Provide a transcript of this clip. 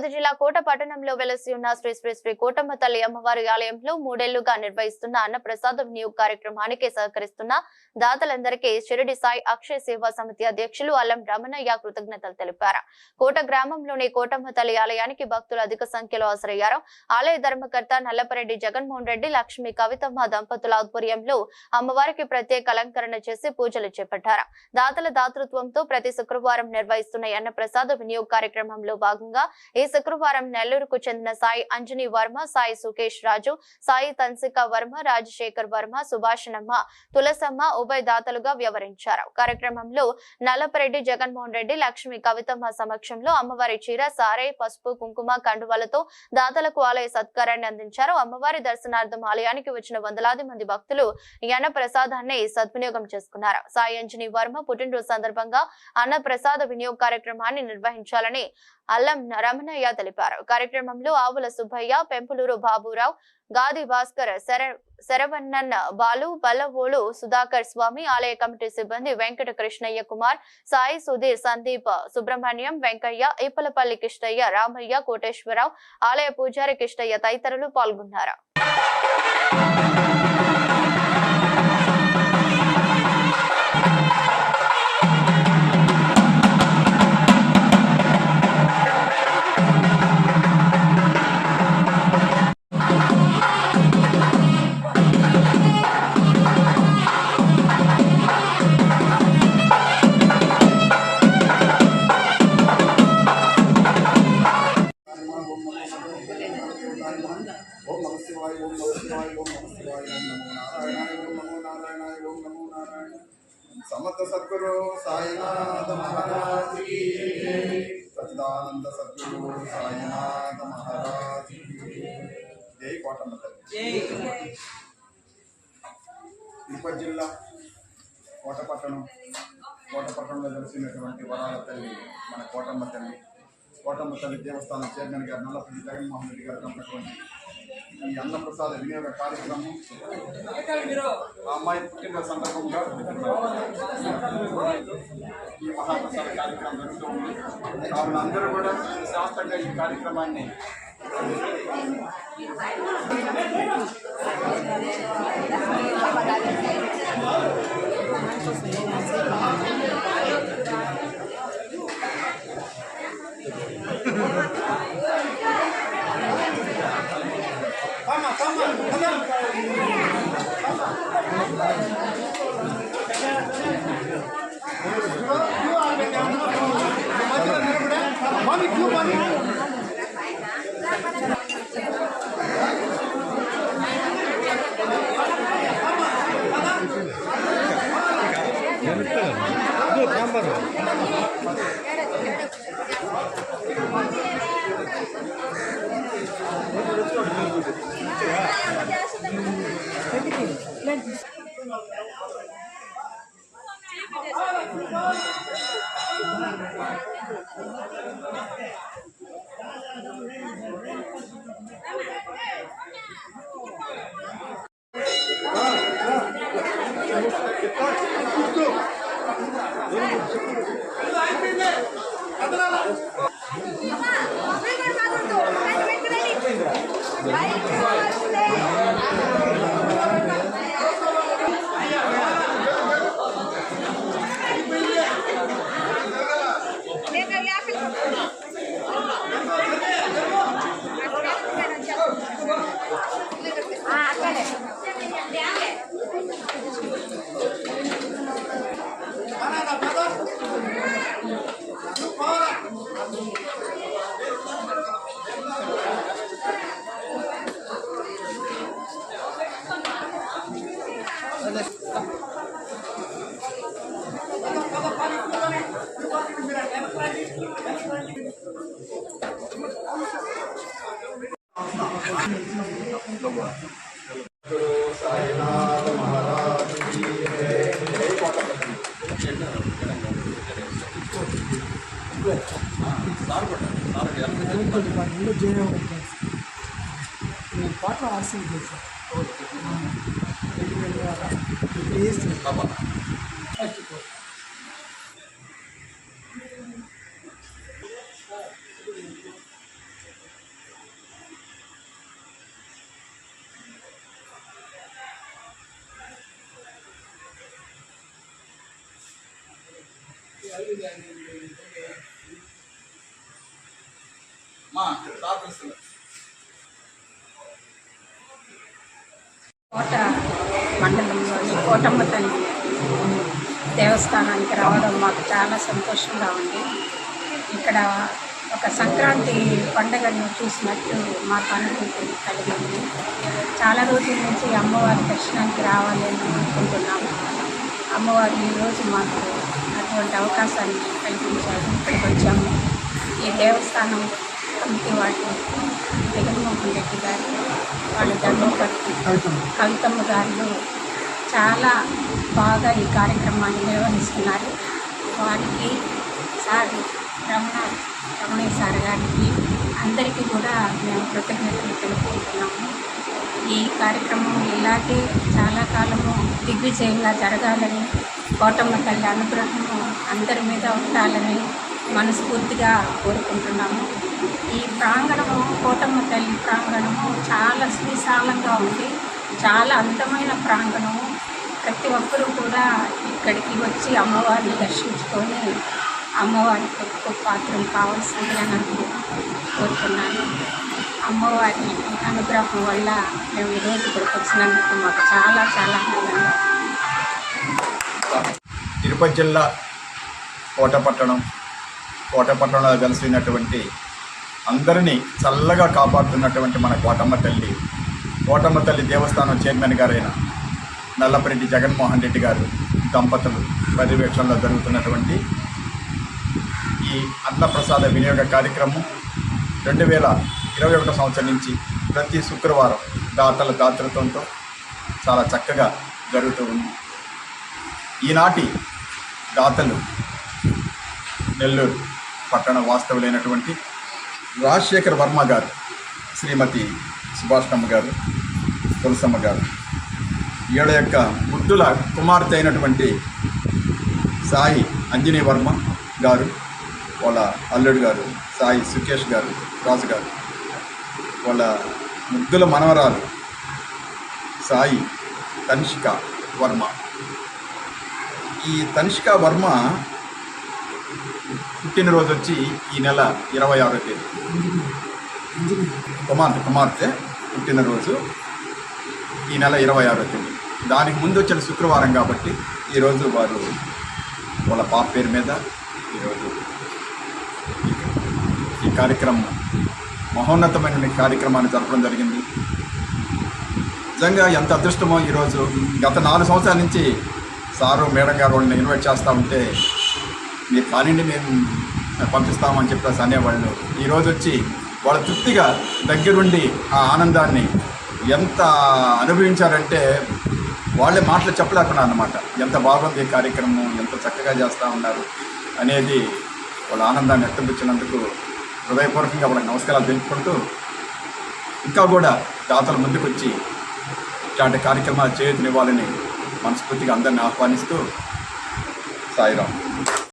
తిరుపతి జిల్లా కోట పట్టణంలో వెలసి ఉన్న శ్రీ శ్రీ శ్రీ కోటమ్మ తల్లి అమ్మవారి ఆలయంలో మూడేళ్ళుగా నిర్వహిస్తున్న అన్నప్రసాదం నియోగ కార్యక్రమానికి సహకరిస్తున్న దాతలందరికీ షిరిడి సాయి అక్షయ సేవా సమితి అధ్యక్షులు అల్లం రమణయ్య కృతజ్ఞతలు తెలిపారు. కోట గ్రామంలోని కోటమ్మ తల్లి ఆలయానికి భక్తులు అధిక సంఖ్యలో హాజరయ్యారు. ఆలయ ధర్మకర్త నల్లపరెడ్డి జగన్మోహన్ రెడ్డి లక్ష్మి కవితమ్మ దంపతుల ఆధ్వర్యంలో అమ్మవారికి ప్రత్యేక అలంకరణ చేసి పూజలు చేపట్టారు. దాతల దాతృత్వంతో ప్రతి శుక్రవారం నిర్వహిస్తున్న అన్నప్రసాద వినియోగ కార్యక్రమంలో భాగంగా ఈ శుక్రవారం నెల్లూరుకు చెందిన సాయి అంజనీ వర్మ సాయి సుకేష్ రాజు సాయి తన్సిక వర్మ రాజశేఖర్ వర్మ సుభాషణమ్మ తులసమ్మ ఉభయ దాతలుగా వ్యవహరించారు. కార్యక్రమంలో నల్లపరెడ్డి జగన్మోహన్ రెడ్డి లక్ష్మి కవితమ్మ సమక్షంలో అమ్మవారి చీర సారే పసుపు కుంకుమ కండువలతో దాతలకు ఆలయ సత్కారాన్ని అందించారు. అమ్మవారి దర్శనార్థం ఆలయానికి వచ్చిన వందలాది మంది భక్తులు ఈ అన్న ప్రసాదాన్ని సద్వినియోగం చేసుకున్నారు. సాయి అంజనీ వర్మ పుట్టినరోజు సందర్భంగా అన్న ప్రసాద వినియోగ కార్యక్రమాన్ని నిర్వహించాలని అల్లం రమణయ్య తెలిపారు. కార్యక్రమంలో ఆవుల సుబ్బయ్య పెంపులూరు బాబురావు గాది భాస్కర్ శర శరవన్నన్ బాలు బల్లవోలు సుధాకర్ స్వామి ఆలయ కమిటీ సిబ్బంది వెంకట కృష్ణయ్య కుమార్ సాయి సుధీర్ సందీప్ సుబ్రహ్మణ్యం వెంకయ్య ఈపలపల్లి కిష్టయ్య రామయ్య కోటేశ్వరరావు ఆలయ పూజారి కిష్టయ్య తదితరులు పాల్గొన్నారు. సమర్థ సద్గురు సాయినాథ మహారాజ్. సచ్చిదానంద సద్గురు సాయినాథ మహారాజ్ జై. కోటమ్మ తిరుపతి జిల్లా కోటపట్టణం. కోటపట్టణంలో తెలిసినటువంటి వరాల తల్లి మన కోటమ్మ తల్లి. కోటమ్మ తల్లి దేవస్థానం చైర్మన్ గారు నల్లపల్లి జగన్మోహన్ రెడ్డి గారు ఉన్నటువంటి ఈ అన్నప్రసాద వినియోగ కార్యక్రమం. ఆ అమ్మాయి పుట్టిన సందర్భంగా ఈ మహాప్రసాద కార్యక్రమం జరుగుతూ ఉంది. కావున అందరూ కూడా శాస్త్రంగా ఈ కార్యక్రమాన్ని Sainatha medical department J O medical ನನ್ನ ಪಾತ್ರ ಆರ್ಟ್ಸ್ ಇದೆ ಸರ್ ಓಕೆ ಎಸ್ ಪಾಪ ಅಷ್ಟು Yeah, I do that. మా కోట మండలంలోని కోటమ్మ తల్లి దేవస్థానానికి రావడం మాకు చాలా సంతోషంగా ఉంది. ఇక్కడ ఒక సంక్రాంతి పండుగను చూసినట్టు మాకు అనుభూతి కలిగింది. చాలా రోజుల నుంచి అమ్మవారి దర్శనానికి రావాలి అని అనుకుంటున్నాము. అమ్మవారు ఈరోజు మాకు అటువంటి అవకాశాన్ని కల్పించారు. ఇక్కడికి వచ్చాము. ఈ దేవస్థానం కమిటీ వాళ్ళు జగన్మోహన్ రెడ్డి గారు వాళ్ళ కవితమ్మ. కవితమ్మ గారు చాలా బాగా ఈ కార్యక్రమాన్ని నిర్వహిస్తున్నారు. వారికి సార్ రమణ రమణయ్య సార్ గారికి అందరికీ కూడా మేము కృతజ్ఞతలు తెలుపుకుంటున్నాము. ఈ కార్యక్రమం ఇలాగే చాలా కాలము దిగ్విజయంగా జరగాలని కోటమ్మ తల్లి అనుగ్రహము అందరి మీద ఉండాలని మనస్ఫూర్తిగా కోరుకుంటున్నాము. ఈ ప్రాంగణము కోటమ్మ తల్లి ప్రాంగణము చాలా శ్రీశాలంగా ఉంది. చాలా అందమైన ప్రాంగణము. ప్రతి ఒక్కరూ కూడా ఇక్కడికి వచ్చి అమ్మవారిని దర్శించుకొని అమ్మవారికి ఎక్కువ పాత్రం కావాల్సిందిగా నాకు కోరుతున్నాను. అమ్మవారి అనుగ్రహం వల్ల మేము ఈరోజు ఇక్కడికి వచ్చినందుకు మాకు చాలా చాలా ఆనందంగా తిరుపతి జిల్లా కోటపట్టణం కోటపట్టణంలో వెలసినటువంటి అందరినీ చల్లగా కాపాడుతున్నటువంటి మన కోటమ్మ తల్లి కోటమ్మ తల్లి దేవస్థానం చైర్మన్ గారైన నల్లపరెడ్డి జగన్మోహన్ రెడ్డి గారు దంపతులు పర్యవేక్షణలో జరుగుతున్నటువంటి ఈ అన్నప్రసాద వినియోగ కార్యక్రమం రెండు వేల ఇరవై ఒకటో సంవత్సరం నుంచి ప్రతి శుక్రవారం దాతల దాతృత్వంతో చాలా చక్కగా జరుగుతూ ఉంది. ఈనాటి దాతలు నెల్లూరు పట్టణ వాస్తవులైనటువంటి రాజశేఖర్ వర్మ గారు శ్రీమతి సుభాషణమ్మ గారు తులసమ్మ గారు ఈడ యొక్క ముద్దుల కుమార్తె అయినటువంటి సాయి అంజనీ వర్మ గారు వాళ్ళ అల్లుడు గారు సాయి సుకేష్ గారు రాజు గారు వాళ్ళ ముద్దుల మనవరాలు సాయి తనిషిక వర్మ. ఈ తనిష్క వర్మ పుట్టినరోజు వచ్చి ఈ నెల ఇరవై ఆరో తేదీ. కుమార్తె కుమార్తె పుట్టినరోజు ఈ నెల ఇరవై ఆరో తేదీ. దానికి ముందు వచ్చిన శుక్రవారం కాబట్టి ఈరోజు వారు వాళ్ళ పాప పేరు మీద ఈరోజు ఈ కార్యక్రమం మహోన్నతమైన కార్యక్రమాన్ని జరపడం జరిగింది. నిజంగా ఎంత అదృష్టమో ఈరోజు గత నాలుగు సంవత్సరాల నుంచి సారు మేడం గారు వాళ్ళని ఇన్వైట్ చేస్తూ ఉంటే మీరు కానివ్వండి మేము పంపిస్తామని చెప్పేసి అనేవాళ్ళు. ఈరోజు వచ్చి వాళ్ళ తృప్తిగా దగ్గరుండి ఆ ఆనందాన్ని ఎంత అనుభవించారంటే వాళ్ళే మాటలు చెప్పలేకుండా అన్నమాట. ఎంత బాగుంది కార్యక్రమం ఎంత చక్కగా చేస్తూ ఉన్నారు అనేది వాళ్ళ ఆనందాన్ని వ్యక్తపించినందుకు హృదయపూర్వకంగా వాళ్ళకి నమస్కారాలు తెలుపుకుంటూ ఇంకా కూడా దాతల ముందుకొచ్చి ఇట్లాంటి కార్యక్రమాలు చేయుతనివ్వాలని మనస్ఫూర్తిగా అందరిని ఆహ్వానిస్తూ సాయిరాం.